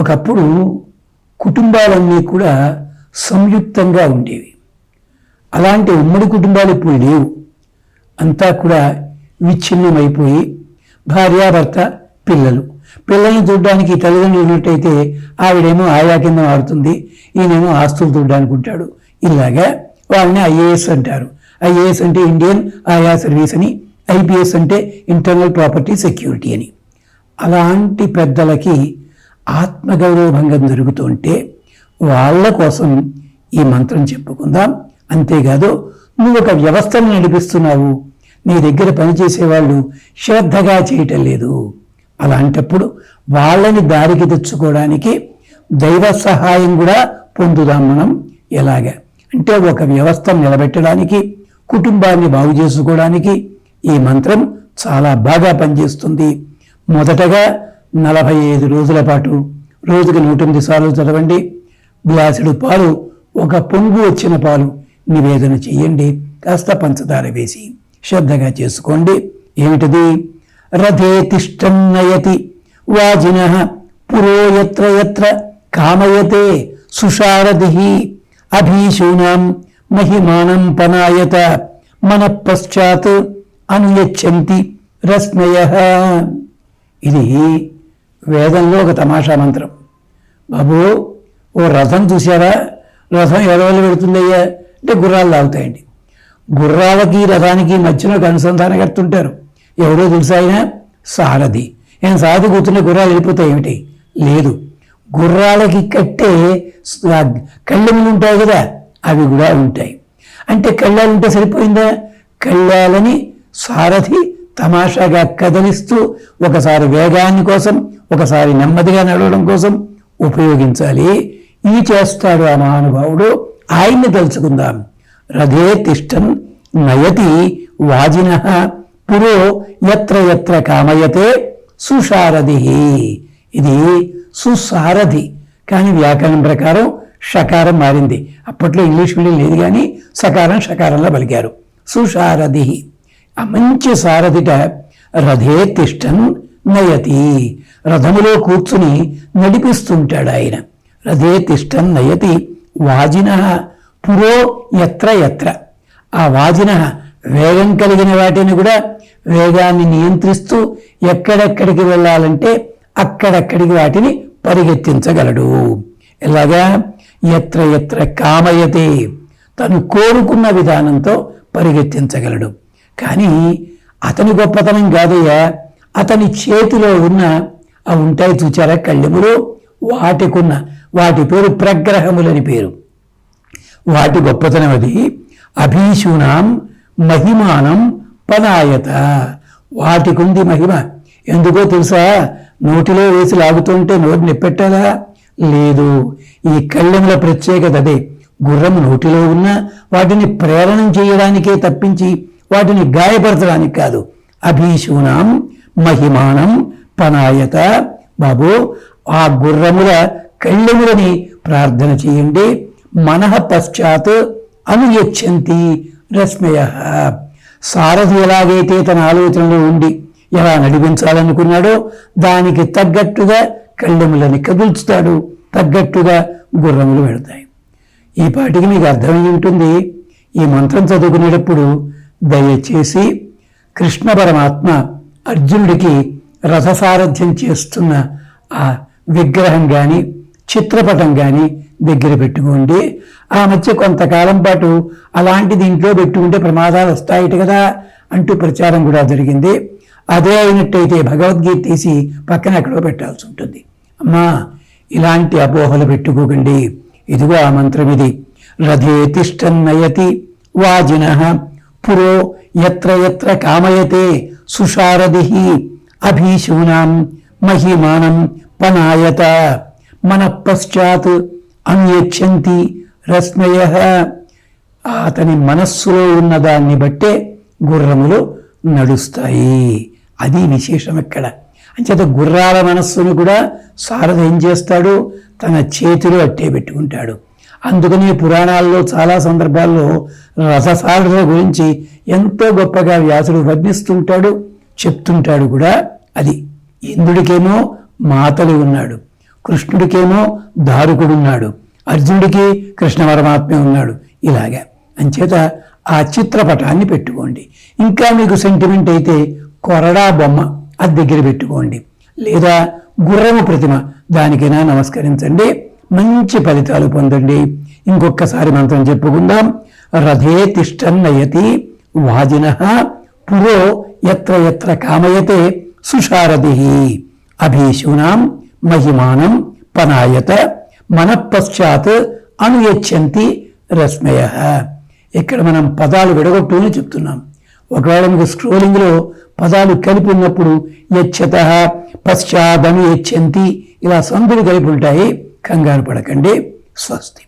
ఒకప్పుడు కుటుంబాలన్నీ కూడా సంయుక్తంగా ఉండేవి. అలాంటి ఉమ్మడి కుటుంబాలు ఇప్పుడు లేవు. అంతా కూడా విచ్ఛిన్నమైపోయి భార్యాభర్త పిల్లలు. పిల్లల్ని చూడడానికి తల్లిదండ్రులు ఉన్నట్టయితే ఆవిడేమో ఆయా కింద మారుతుంది ఈయనేమో ఆస్తులు చూడడానికి ఉంటాడు. ఇలాగా వాళ్ళని ఐఏఎస్ అంటారు. ఐఏఎస్ అంటే ఇండియన్ ఆయా సర్వీస్ అని ఐపీఎస్ అంటే ఇంటర్నల్ ప్రాపర్టీ సెక్యూరిటీ అని. అలాంటి పెద్దలకి ఆత్మగౌరవ భంగం జరుగుతుంటే వాళ్ళ కోసం ఈ మంత్రం చెప్పుకుందాం. అంతేకాదు నువ్వు ఒక వ్యవస్థను నడిపిస్తున్నావు. నీ దగ్గర పనిచేసే వాళ్ళు శ్రద్ధగా చేయటం లేదు. అలాంటప్పుడు వాళ్ళని దారికి తెచ్చుకోవడానికి దైవ సహాయం కూడా పొందుదాం మనం. ఎలాగా? అంటే ఒక వ్యవస్థ నిలబెట్టడానికి కుటుంబాన్ని బాగు చేసుకోవడానికి ఈ మంత్రం చాలా బాగా పనిచేస్తుంది. మొదటగా నలభై ఐదు రోజుల పాటు రోజుకి నూట ఎనిమిది సార్లు చదవండి. గ్లాసుడు పాలు ఒక పొంగు వచ్చిన పాలు నివేదన చేయండి. కాస్త పంచదార వేసి శ్రద్ధగా చేసుకోండి. ఏమిటిది? రథే తిష్టన్నయతి వాజిన పురోయత్ర యత్ర కామయతే సుషారది అభీషూనాం మహిమానం పనాయత మన పశ్చాత్ అనుయచ్చంతి రస్మయ. ఇది వేదంలో ఒక తమాషా మంత్రం. బాబు ఓ రథం చూసారా రథం ఎడవలు పెడుతుందయ్యా అంటే గుర్రాలు లాగుతాయండి. గుర్రాలకి రథానికి మధ్యన ఒక అనుసంధానకర్త ఉంటారు ఎవరో తెలుసా ఆయన? సారథి. నేను సారథి కూర్చున్న గుర్రాలు వెళ్ళిపోతాయి ఏమిటి? లేదు. గుర్రాలకి కట్టే కళ్ళెములు ఉంటాయి కదా అవి కూడా ఉంటాయి. అంటే కళ్ళాలు ఉంటే సరిపోయిందా? కళ్ళాలని సారథి తమాషాగా కదిలిస్తూ ఒకసారి వేగాన్ని కోసం ఒకసారి నెమ్మదిగా నడవడం కోసం ఉపయోగించాలి. ఈ చేస్తాడు ఆ మహానుభావుడు. ఆయన్ని తలుచుకుందాం. రథే తిష్టన్ నయతి వాజిన పురో ఎత్ర ఎత్ర కామయతే సుసారథి. ఇది సుసారథి. కానీ వ్యాకరణం ప్రకారం షకారం మారింది. అప్పట్లో ఇంగ్లీష్ మీడియం లేదు కానీ సకారం షకారంలో పలికారు. సుసారథి. ఆ మంచి సారథిట రథే తిష్టన్ నయతి. రథములో కూర్చుని నడిపిస్తుంటాడు ఆయన. రథే తిష్టం నయతి. వాజిన పురో ఎత్ర ఎత్ర ఆ వాజిన వేగం కలిగిన వాటిని కూడా వేగాన్ని నియంత్రిస్తూ ఎక్కడెక్కడికి వెళ్ళాలంటే అక్కడక్కడికి వాటిని పరిగెత్తించగలడు. ఇలాగా ఎత్ర ఎత్ర కామయతే. తను కోరుకున్న విధానంతో పరిగెత్తించగలడు. కానీ అతని గొప్పతనం కాదయ్యా. అతని చేతిలో ఉన్న ఆ ఉంటాయి చూచారా కళ్ళెములు? వాటికున్న వాటి పేరు ప్రగ్రహములని పేరు. వాటి గొప్పతనం అది. అభీషునాం మహిమానం పదాయత వాటికుంది మహిమ. ఎందుకో తెలుసా? నోటిలో వేసి లాగుతుంటే నోటి నిప్పెట్టాలా? లేదు. ఈ కళ్ళెముల ప్రత్యేకత అదే. గుర్రం నోటిలో ఉన్న వాటిని ప్రేరణం చేయడానికే తప్పించి వాటిని గాయపరచడానికి కాదు. అభీషూనాం మహిమానం పనాయత బాబు ఆ గుర్రముల కళ్ళెములని ప్రార్థన చేయండి. మనః పశ్చాత్ అనుయచ్చంతి రశ్మయ సారథి ఎలాగైతే తన ఆలోచనలో ఉండి ఎలా నడిపించాలనుకున్నాడో దానికి తగ్గట్టుగా కళ్ళెములని కదుల్చుతాడు. తగ్గట్టుగా గుర్రములు పెడతాయి ఈ పాటికి మీకు అర్థమై ఉంటుంది. ఈ మంత్రం చదువుకునేటప్పుడు దయచేసి కృష్ణ పరమాత్మ అర్జునుడికి రథసారథ్యం చేస్తున్న ఆ విగ్రహం కానీ చిత్రపటం కానీ దగ్గర పెట్టుకోండి. ఆ మధ్య కొంతకాలం పాటు అలాంటిది ఇంట్లో పెట్టుకుంటే ప్రమాదాలు వస్తాయిట కదా అంటూ ప్రచారం కూడా జరిగింది. అదే అయినట్టయితే భగవద్గీత తీసి పక్కన ఎక్కడో పెట్టాల్సి ఉంటుంది. అమ్మా ఇలాంటి అపోహలు పెట్టుకోకండి. ఇదిగో ఆ మంత్రం ఇది. రథే తిష్టన్నయతి వాజిన పురో ఎత్ర ఎత్ర కామయతే సుషారది అభీశూనాం మహిమానం పనాయత మన పశ్చాత్ అన్యచ్చంతి అతని మనస్సులో ఉన్న దాన్ని బట్టే గుర్రములు నడుస్తాయి. అది విశేషం ఇక్కడ అంచేత గుర్రాల మనస్సును కూడా సారథి ఏం చేస్తాడు? తన చేతిలో అట్టే పెట్టుకుంటాడు. అందుకని పురాణాల్లో చాలా సందర్భాల్లో రససాధన గురించి ఎంతో గొప్పగా వ్యాసుడు వర్ణిస్తుంటాడు చెప్తుంటాడు కూడా. అది ఇంద్రుడికేమో మాతలి ఉన్నాడు కృష్ణుడికేమో దారుకుడున్నాడు అర్జునుడికి కృష్ణ పరమాత్మే ఉన్నాడు ఇలాగా. అంచేత ఆ చిత్రపటాన్ని పెట్టుకోండి. ఇంకా మీకు సెంటిమెంట్ అయితే కొరడా బొమ్మ అది దగ్గర పెట్టుకోండి. లేదా గుర్రము ప్రతిమ దానికైనా నమస్కరించండి. మంచి ఫలితాలు పొందండి. ఇంకొకసారి మంత్రం చెప్పుకుందాం. రథే తిష్టన్నయతి వాజిన పురో ఎత్ర ఎత్ర కామయతే సుషారథి అభీషూనాం మహిమానం పనాయత మనఃపశ్చాత్ అనుయచ్చంతి రశ్మయ ఇక్కడ మనం పదాలు విడగొట్టుకుని చెప్తున్నాం. ఒకవేళ మీకు స్క్రోలింగ్లో పదాలు కలిపి ఉన్నప్పుడు యచ్చత పశ్చాదను యచ్చంతి ఇలా సందులు కలిపి ఉంటాయి. కంగారు పడకండి. స్వస్తి.